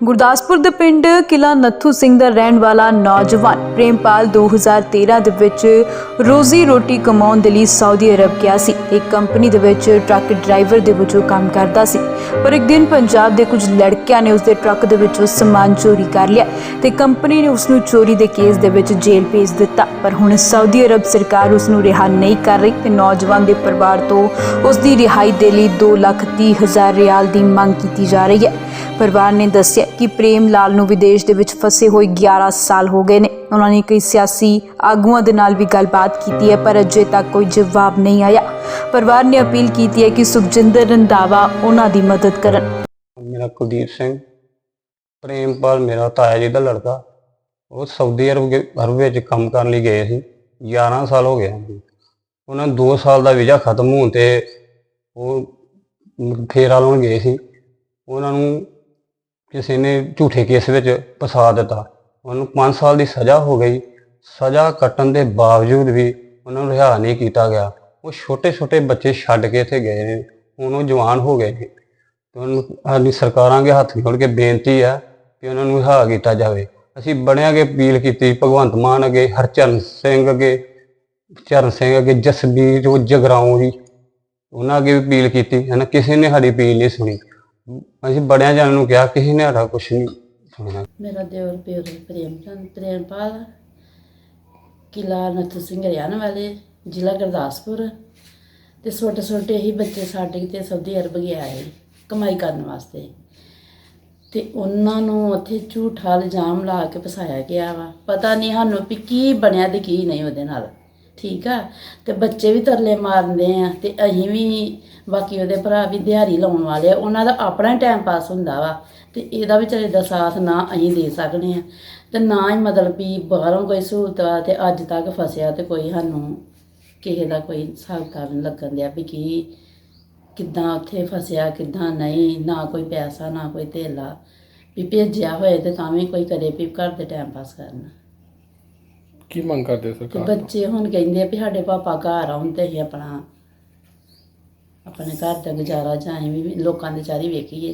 ਗੁਰਦਾਸਪੁਰ ਦੇ ਪਿੰਡ ਕਿਲਾ ਨੱਥੂ ਸਿੰਘ ਦਾ ਰਹਿਣ ਵਾਲਾ ਨੌਜਵਾਨ ਪ੍ਰੇਮਪਾਲ 2013 ਦੇ ਵਿੱਚ ਰੋਜ਼ੀ ਰੋਟੀ ਕਮਾਉਣ ਦੇ ਲਈ ਸਾਊਦੀ ਅਰਬ ਗਿਆ ਸੀ। ਇੱਕ ਕੰਪਨੀ ਦੇ ਵਿੱਚ ਟਰੱਕ ਡਰਾਈਵਰ ਦੇ ਵਜੋਂ ਕੰਮ ਕਰਦਾ ਸੀ। ਪਰ ਇੱਕ ਦਿਨ ਪੰਜਾਬ ਦੇ ਕੁਝ ਲੜਕਿਆਂ ਨੇ ਉਸ ਦੇ ਟਰੱਕ ਦੇ ਵਿੱਚੋਂ ਸਮਾਨ ਚੋਰੀ ਕਰ ਲਿਆ ਤੇ ਕੰਪਨੀ ਨੇ ਉਸ ਨੂੰ ਚੋਰੀ ਦੇ ਕੇਸ ਦੇ ਵਿੱਚ ਜੇਲ੍ਹ ਭੇਜ ਦਿੱਤਾ। ਪਰ ਹੁਣ ਸਾਊਦੀ ਅਰਬ ਸਰਕਾਰ ਉਸ ਨੂੰ ਰਿਹਾ ਨਹੀਂ ਕਰ ਰਹੀ ਤੇ ਨੌਜਵਾਨ ਦੇ ਪਰਿਵਾਰ ਤੋਂ ਉਸ ਦੀ ਰਿਹਾਈ ਦੇ ਲਈ 2 ਲੱਖ ਤੀਹ ਹਜ਼ਾਰ ਰਿਆਲ ਦੀ ਮੰਗ ਕੀਤੀ ਜਾ ਰਹੀ ਹੈ। ਪਰਿਵਾਰ ਨੇ ਦੱਸਿਆ ਕਿ ਪ੍ਰੇਮ ਲਾਲ ਨੂੰ ਵਿਦੇਸ਼ ਦੇ ਵਿੱਚ ਫਸੇ ਹੋਏ 11 ਸਾਲ ਹੋ ਗਏ ਨੇ। ਉਹਨਾਂ ਨੇ ਕਈ ਸਿਆਸੀ ਆਗੂਆਂ ਦੇ ਨਾਲ ਵੀ ਗੱਲਬਾਤ ਕੀਤੀ ਹੈ, ਪਰ ਅਜੇ ਤੱਕ ਕੋਈ ਜਵਾਬ ਨਹੀਂ ਆਇਆ। ਪਰਿਵਾਰ ਨੇ ਅਪੀਲ ਕੀਤੀ ਹੈ ਕਿ ਸੁਖਜਿੰਦਰ ਰੰਧਾਵਾ ਉਹਨਾਂ ਦੀ ਮਦਦ ਕਰਨ। ਮੇਰਾ ਕੁਲਦੀਪ ਸਿੰਘ ਪ੍ਰੇਮਪਾਲ ਮੇਰਾ ਤਾਇਆ ਜੀ ਦਾ ਲੜਕਾ। ਉਹ ਸਾਊਦੀ ਅਰਬ ਗੇ- ਅਰਬ ਵਿੱਚ ਕੰਮ ਕਰਨ ਲਈ ਗਏ ਸੀ। 11 ਸਾਲ ਹੋ ਗਏ ਹਨ। ਉਹਨਾਂ ਨੂੰ 2 ਸਾਲ ਦਾ ਵੀਜ਼ਾ ਖਤਮ ਹੋਣ ਤੇ ਉਹ ਮ- ਫੇਰਾ ਲਾਉਣ ਗਏ ਸੀ। ਉਹਨਾਂ ਨੂੰ ਕਿਸੇ ਨੇ ਝੂਠੇ ਕੇਸ ਵਿੱਚ ਫਸਾ ਦਿੱਤਾ। ਉਹਨੂੰ 5 ਸਾਲ ਦੀ ਸਜ਼ਾ ਹੋ ਗਈ। ਸਜ਼ਾ ਕੱਟਣ ਦੇ ਬਾਵਜੂਦ ਵੀ ਉਹਨਾਂ ਨੂੰ ਰਿਹਾ ਨਹੀਂ ਕੀਤਾ ਗਿਆ। ਉਹ ਛੋਟੇ ਛੋਟੇ ਬੱਚੇ ਛੱਡ ਕੇ ਇੱਥੇ ਗਏ ਨੇ। ਹੁਣ ਉਹ ਜਵਾਨ ਹੋ ਗਏ ਨੇ। ਤੇ ਉਹਨੂੰ ਸਾਡੀ ਸਰਕਾਰਾਂ ਦੇ ਹੱਥ ਜੋੜ ਕੇ ਬੇਨਤੀ ਹੈ ਕਿ ਉਹਨਾਂ ਨੂੰ ਰਿਹਾ ਕੀਤਾ ਜਾਵੇ। ਅਸੀਂ ਬੜਿਆਂ ਅੱਗੇ ਅਪੀਲ ਕੀਤੀ ਭਗਵੰਤ ਮਾਨ ਅੱਗੇ, ਹਰਚਰਨ ਸਿੰਘ ਅੱਗੇ, ਚਰਨ ਸਿੰਘ ਅੱਗੇ, ਜਸਬੀਰ ਉਹ ਜਗਰਾਉਂ ਜੀ। ਉਹਨਾਂ ਅੱਗੇ ਵੀ ਅਪੀਲ ਕੀਤੀ। ਹੈ ਨਾ ਕਿਸੇ ਨੇ ਸਾਡੀ ਅਪੀਲ ਨਹੀਂ ਸੁਣੀ। ਅਸੀਂ ਬੜਿਆਂ ਜਾਣ ਨੂੰ ਕਿਹਾ ਕਿਸੇ ਨੇ ਸਾਡਾ ਕੁਝ ਨਹੀਂ ਸੁਣਿਆ ਮੇਰਾ ਦਿਓਰ ਪਿਓਰ ਪ੍ਰੇਮ ਚੰਦ, ਪ੍ਰੇਮਪਾਲ ਕਿਲਾ ਨੱਥ ਸਿੰਘ ਹਰਿਆਣਾ ਵਾਲੇ, ਜ਼ਿਲ੍ਹਾ ਗੁਰਦਾਸਪੁਰ। ਤੇ ਛੋਟੇ ਛੋਟੇ ਹੀ ਬੱਚੇ ਸਾਡੇ ਤੇ ਸਾਊਦੀ ਅਰਬ ਗਿਆ ਹੈ ਕਮਾਈ ਕਰਨ ਵਾਸਤੇ। ਤੇ ਉਹਨਾਂ ਨੂੰ ਉੱਥੇ ਝੂਠਾ ਇਲਜ਼ਾਮ ਲਾ ਕੇ ਫਸਾਇਆ ਗਿਆ ਵਾ। ਪਤਾ ਨਹੀਂ ਸਾਨੂੰ ਵੀ ਕੀ ਬਣਿਆ ਤੇ ਕੀ ਨਹੀਂ ਉਹਦੇ ਨਾਲ। ਠੀਕ ਆ? ਤੇ ਬੱਚੇ ਵੀ ਤਰਲੇ ਮਾਰਦੇ ਆ ਤੇ ਅਸੀਂ ਵੀ ਬਾਕੀ ਉਹਦੇ ਭਰਾ ਵੀ ਦਿਹਾੜੀ ਲਾਉਣ ਵਾਲੇ ਆ। ਉਹਨਾਂ ਦਾ ਆਪਣਾ ਟਾਈਮ ਪਾਸ ਹੁੰਦਾ ਵਾ ਤੇ ਇਹਦਾ ਵਿਚਾਰੇ ਦਾ ਸਾਥ ਨਾ ਅਸੀਂ ਦੇ ਸਕਦੇ ਆ। ਤੇ ਨਾ ਹੀ ਮਤਲਬ ਵੀ ਬਾਹਰੋਂ ਕੋਈ ਸਹੂਲਤ ਆ ਤੇ ਅੱਜ ਤੱਕ ਫਸਿਆ ਤੇ ਕੋਈ ਸਾਨੂੰ ਕਿਸੇ ਦਾ ਕੋਈ ਹਿਸਾਬ ਕਿਤਾਬ ਨਹੀਂ ਲੱਗਣ ਦਿਆ ਵੀ ਕੀ ਕਿੱਦਾਂ ਉੱਥੇ ਫਸਿਆ, ਕਿੱਦਾਂ ਨਹੀਂ, ਨਾ ਕੋਈ ਪੈਸਾ, ਨਾ ਕੋਈ ਧੇਲਾ ਵੀ ਭੇਜਿਆ ਹੋਏ ਤੇ ਤਾਂ ਵੀ ਕੋਈ ਕਰੇ ਵੀ ਘਰ ਦੇ ਟਾਈਮ ਪਾਸ ਕਰਨ। ਕੀ ਮੰਗ ਕਰਦੇ ਸਰਕਾਰ ਤੋਂ? ਬੱਚੇ ਹੁਣ ਕਹਿੰਦੇ ਆ ਵੀ ਸਾਡੇ ਪਾਪਾ ਘਰ ਆਉਣ ਤੇ ਅਸੀਂ ਆਪਣਾ ਆਪਣੇ ਘਰ ਦਾ ਗੁਜ਼ਾਰਾ ਜਾਂ ਅਸੀਂ ਵੀ ਲੋਕਾਂ ਦੇ ਚਾਰੀ ਵੇਖੀਏ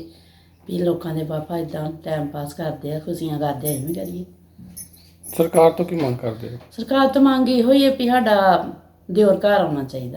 ਵੀ ਲੋਕਾਂ ਦੇ ਪਾਪਾ ਇਦਾਂ ਟਾਈਮ ਪਾਸ ਕਰਦੇ ਆ ਖੁਸ਼ੀਆਂ ਕਰਦੇ ਆ, ਅਸੀਂ ਵੀ ਕਰੀਏ। ਸਰਕਾਰ ਤੋਂ ਕੀ ਮੰਗ ਕਰਦੇ ਹੋ? ਸਰਕਾਰ ਤੋਂ ਮੰਗ ਇਹੋ ਹੀ ਹੈ ਵੀ ਸਾਡਾ ਦਿਓਰ ਘਰ ਆਉਣਾ ਚਾਹੀਦਾ।